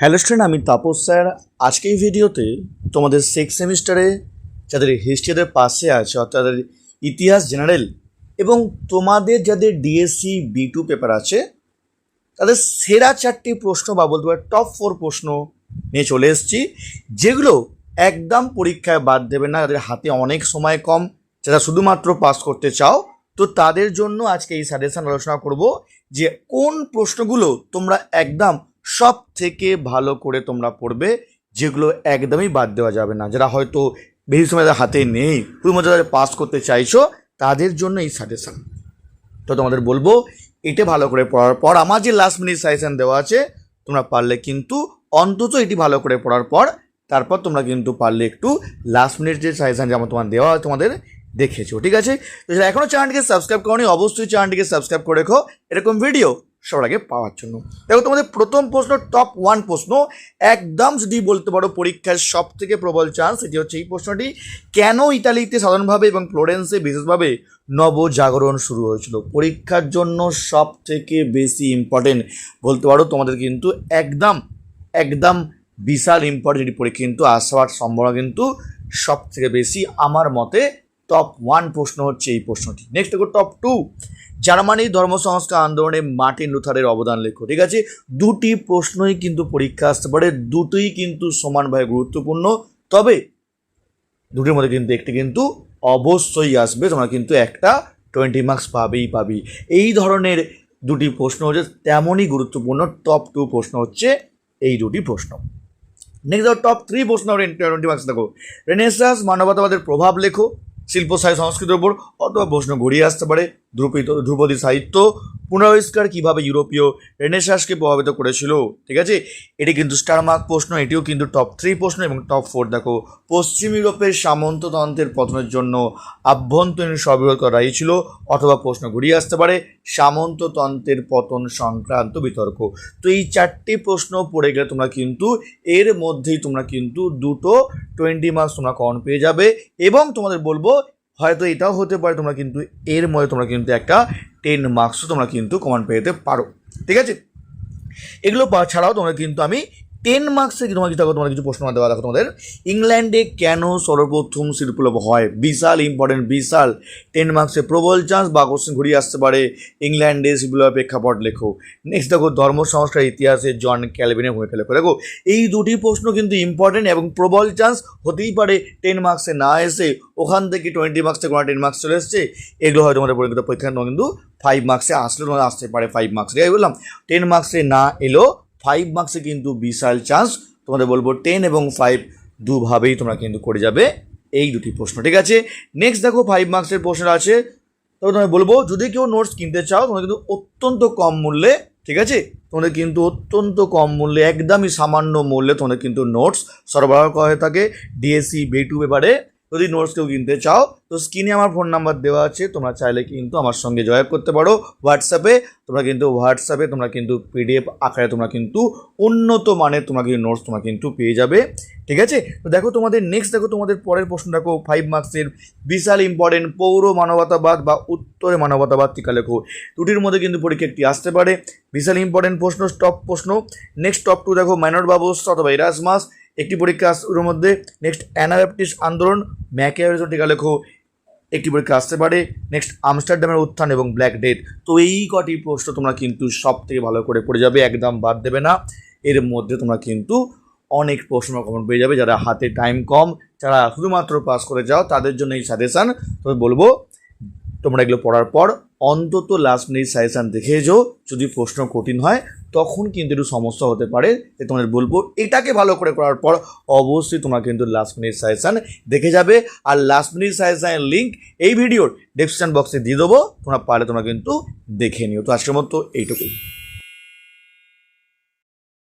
Hello student, আমি Tapas sir. আজকে এই ভিডিওতে তোমাদের সিক্স সেমিস্টারে যাদের হিস্ট্রিদের পাশে আছে, অর্থাৎ তাদের ইতিহাস জেনারেল এবং তোমাদের যাদের ডিএসসি বি টু পেপার আছে, তাদের সেরা চারটি প্রশ্ন বা বলতে পারে টপ ফোর প্রশ্ন নিয়ে চলে এসেছি, যেগুলো একদম পরীক্ষায় বাদ দেবে না, তাদের হাতে অনেক সময় কম, যারা শুধুমাত্র পাস করতে চাও। তো তাদের জন্য আজকে এই সাজেশন আলোচনা করব যে কোন প্রশ্নগুলো তোমরা একদম সব থেকে ভালো করে তোমরা পড়বে, যেগুলো একদমই বাদ দেওয়া যাবে না। যারা হয়তো বেশি সময় তাদের হাতে নেই শুধুমাত্র যারা পাস করতে চাইছো, তাদের জন্য এই সাজেশন তো তোমাদের বলব, এটা ভালো করে পড়ার পর, আমার যে লাস্ট মিনিট সাজেশন দেওয়া আছে, তোমরা পারলে কিন্তু অন্তত এটি ভালো করে পড়ার পর, তারপর তোমরা কিন্তু পারলে একটু লাস্ট মিনিট যে সাজেশন যেমন তোমার দেওয়া হয়, তোমাদের দেখেছ, ঠিক আছে? তো এখনও চ্যানেলটিকে সাবস্ক্রাইব করনি, অবশ্যই চ্যানেলটিকে সাবস্ক্রাইব করে রেখো। এরকম ভিডিও সবার আগে পাওয়ার জন্য। দেখো তোমাদের প্রথম প্রশ্ন টপ ওয়ান প্রশ্ন। একদম যদি বলতে পারো পরীক্ষার সব থেকে প্রবল চান্স এটি হচ্ছে এই প্রশ্নটি, কেন ইতালিতে সাধারণভাবে এবং ফ্লোরেন্সে বিশেষভাবে নবজাগরণ শুরু হয়েছিল? পরীক্ষার জন্য সব থেকে বেশি ইম্পর্টেন্ট বলতে পারো তোমাদের কিন্তু একদম একদম বিশাল ইম্পর্টেন্ট এটি পরীক্ষা কিন্তু আসার সম্ভাবনা কিন্তু সব থেকে বেশি। আমার মতে টপ ওয়ান প্রশ্ন হচ্ছে এই প্রশ্নটি। নেক্সট দেখো টপ টু জার্মানির ধর্মসংস্কার আন্দোলনে মার্টিন লুথারের অবদান লেখো, ঠিক আছে? দুটি প্রশ্নই কিন্তু পরীক্ষা আসতে পারে, দুটোই কিন্তু সমানভাবে গুরুত্বপূর্ণ, তবে দুটির মধ্যে কিন্তু একটি কিন্তু অবশ্যই আসবে, তোমরা কিন্তু একটা টোয়েন্টি মার্কস পাবেই পাবি। এই ধরনের দুটি প্রশ্ন হচ্ছে, তেমনই গুরুত্বপূর্ণ টপ টু প্রশ্ন হচ্ছে এই দুটি প্রশ্ন। নেক্সট টপ থ্রি প্রশ্ন টোয়েন্টি মার্কস দেখো। রেনেসাস মানবতাবাদের প্রভাব লেখো শিল্প সাহিত্য সংস্কৃতির উপর অথবা প্রশ্ন ঘুরিয়ে আসতে পারে। ধ্রুপিত ধ্রুপদী সাহিত্য পুনরাবিষ্কার কীভাবে ইউরোপীয় রেনেসাসকে প্রভাবিত করেছিল? ঠিক আছে? এটি কিন্তু স্টারমার্ক প্রশ্ন, এটিও কিন্তু টপ থ্রি প্রশ্ন এবং টপ ফোর দেখো, পশ্চিম ইউরোপের সামন্ততন্ত্রের পতনের জন্য আভ্যন্তরীণ সবিরোধ করাই ছিল, অথবা প্রশ্ন ঘুরিয়ে আসতে পারে, সামন্ততন্ত্রের পতন সংক্রান্ত বিতর্ক। তো এই চারটি প্রশ্ন পড়ে গেলে তোমরা কিন্তু, এর মধ্যেই তোমরা কিন্তু দুটো টোয়েন্টি মার্কস তোমরা কন পেয়ে যাবে এবং তোমাদের বলব হয়তো এটাও হতে পারে, তোমরা কিন্তু এর মধ্যে তোমরা কিন্তু একটা টেন মার্কসও তোমরা কিন্তু কমান্ড পেয়ে যেতে পারো। ঠিক আছে? এগুলো ছাড়াও তোমরা কিন্তু আমি টেন মার্কসে তোমার কিছু তোমার কিছু প্রশ্ন দেওয়া দেখো তোমাদের। ইংল্যান্ডে কেন সর্বপ্রথম শিল্পলভ হয়? বিশাল ইম্পর্টেন্ট বিশাল। টেন মার্কসে প্রবল চান্স বা কোশ্চেন ঘুরিয়ে আসতে পারে ইংল্যান্ডে শিল্পলভ প্রেক্ষাপট লেখো নেক্সট দেখো, ধর্ম, সংস্কার, ইতিহাসে জন ক্যালভিনের ভূমিকা লেখো। দেখো, এই দুটি প্রশ্ন কিন্তু ইম্পর্টেন্ট এবং প্রবল চান্স হতেই পারে টেন মার্কসে না এসে। ওখান থেকে টোয়েন্টি মার্কস কোনো টেন মার্কস চলে এসছে। এগুলো হয়তো তোমাদের পরীক্ষিত পরীক্ষা কিন্তু ফাইভ মার্কসে আসলে আসতে পারে ফাইভ মার্কস ঠিক বললাম টেন মার্কসে না এলো ফাইভ মার্কসে কিন্তু বিশাল চান্স তোমাদের বলব টেন এবং ফাইভ দুভাবেই তোমরা কিন্তু করে যাবে এই দুটি প্রশ্ন, ঠিক আছে? নেক্সট দেখো ফাইভ মার্কসের প্রশ্ন আছে। তবে তোমায় বলব, যদি কেউ নোটস কিনতে চাও তোমরা কিন্তু অত্যন্ত কম মূল্যে, ঠিক আছে? তোমাদের কিন্তু অত্যন্ত কম মূল্যে, একদমই সামান্য মূল্যে তোমাদের কিন্তু নোটস সরবরাহ করা হয়ে থাকে। ডিএসসি বে টু পেপারে যদি নোটস কেউ কিনতে চাও, তো স্ক্রিনে আমার ফোন নাম্বার দেওয়া আছে, তোমরা চাইলে কিন্তু আমার সঙ্গে জয়েন করতে পারো। হোয়াটসঅ্যাপে তোমরা কিন্তু হোয়াটসঅ্যাপে তোমরা কিন্তু পিডিএফ আকারে তোমরা কিন্তু উন্নত মানের তোমরা কিন্তু নোটস তোমরা কিন্তু পেয়ে যাবে। ঠিক আছে? তো দেখো তোমাদের নেক্সট দেখো তোমাদের পরের প্রশ্ন, দেখো ফাইভ মার্কসের বিশাল ইম্পর্টেন্ট পৌর মানবতাবাদ বা উত্তরে মানবতাবাদ টিকা লেখো। দুটির মধ্যে কিন্তু পরীক্ষা একটি আসতে পারে। বিশাল ইম্পর্টেন্ট প্রশ্ন টপ প্রশ্ন। নেক্সট টপ টু দেখো মাইনর ব্যবস্থা অথবা ইরাসমাস একটি পরীক্ষা ওর মধ্যে নেক্সট অ্যানাব্যাপটিস আন্দোলন, ম্যাকিয়ারিজম টিকা লেখো, একটি পরীক্ষা আসতে পারে নেক্সট আমস্টারডামের উত্থান এবং ব্ল্যাক ডেথ। তো এই কটি প্রশ্ন তোমরা কিন্তু সব থেকে ভালো করে পড়ে যাবে, একদম বাদ দেবে না। এর মধ্যে তোমরা কিন্তু অনেক প্রশ্ন কমন পেয়ে যাবে, যারা হাতে টাইম কম, যারা শুধুমাত্র পাস করে যাও, তাদের জন্য এই সাজেশান তবে বলব, তোমরা এগুলো পড়ার পর অন্তত লাস্ট মিনিট সাজেশান দেখে যাও যদি প্রশ্ন কঠিন হয়, তখন কিন্তু একটু সমস্যা হতে পারে। যে তোমাদের বলব, এটাকে ভালো করে করার পর অবশ্যই তোমরা কিন্তু লাস্ট মিনিট সাজেশান দেখে যাবে। আর লাস্ট মিনিট সাজেশানের লিঙ্ক এই ভিডিওর ডেসক্রিপশন বক্সে দিয়ে দেবো। তোমরা পারলে তোমরা কিন্তু দেখে নিও। তো আজকের মতো এইটুকুই।